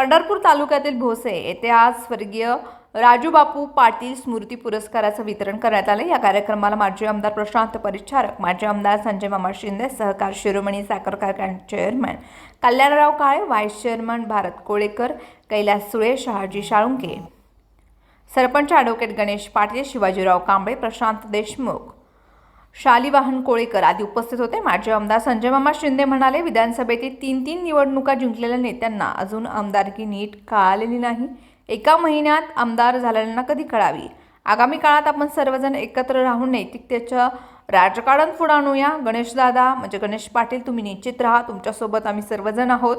पंढरपूर तालुक्यातील भोसे येथे आज स्वर्गीय राजूबापू पाटील स्मृती पुरस्काराचं वितरण करण्यात आलं. या कार्यक्रमाला माजी आमदार प्रशांत परिचारक माजी आमदार संजय मामा शिंदे सहकार शिरोमणी साखर कारखाना chairman Kalyanrao Kale vice chairman Bharat Kolekar Kailas Sule Shahaji Shalunke. Sarpanch advocate Ganesh Patil Shivajirao Kamble Prashant Deshmukh. Shalivahan Kolekar आदी उपस्थित होते. माजी आमदार संजय मामा शिंदे म्हणाले विधानसभेतील तीन तीन निवडणुका जिंकलेल्या नेत्यांना अजून आमदारकी नीट कळालेली नाही. एका महिन्यात आमदार झालेल्यांना कधी कळावी? आगामी काळात आपण सर्वजण एकत्र राहून नैतिकतेचं राजकारण पुढे आणूया गणेशदादा म्हणजे गणेश पाटील तुम्ही निश्चित राहा. तुमच्यासोबत आम्ही सर्वजण आहोत.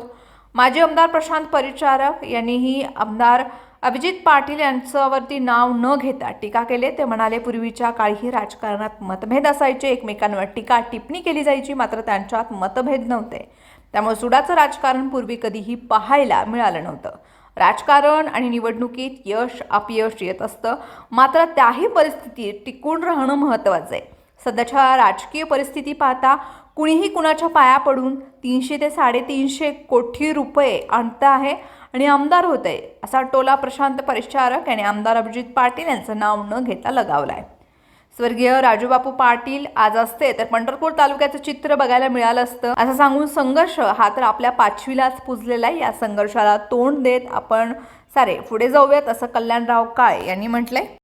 माजी आमदार प्रशांत परिचारक यांनीही आमदार अभिजित पाटील यांच्यावरती नाव न घेता टीका केले. ते म्हणाले पूर्वीच्या काळीही राजकारणात मतभेद असायचे. एकमेकांवर टीका टिप्पणी केली जायची. मात्र त्यांच्यात मतभेद नव्हते. त्यामुळे सुडाचं राजकारण पूर्वी कधीही पाहायला मिळालं नव्हतं. राजकारण आणि निवडणुकीत यश अपयश येत असतं. मात्र त्याही परिस्थितीत टिकून राहणं महत्त्वाचं आहे. सध्याच्या राजकीय परिस्थिती पाहता कुणीही कुणाच्या पाया पडून तीनशे ते साडेतीनशे कोटी रुपये आणतं आहे आणि आमदार होत आहे असा टोला प्रशांत परिचारक आणि आमदार अभिजित पाटील यांचं नाव न घेता लगावला आहे स्वर्गीय राजूबापू पाटील आज असते तर पंढरपूर तालुक्याचं चित्र बघायला मिळालं असतं. असं सांगून संघर्ष हा तर आपल्या पाचवीलाच पुजलेला आहे. या संघर्षाला तोंड देत आपण सारे पुढे जाऊयात असं कल्याणराव काळे यांनी म्हटलंय.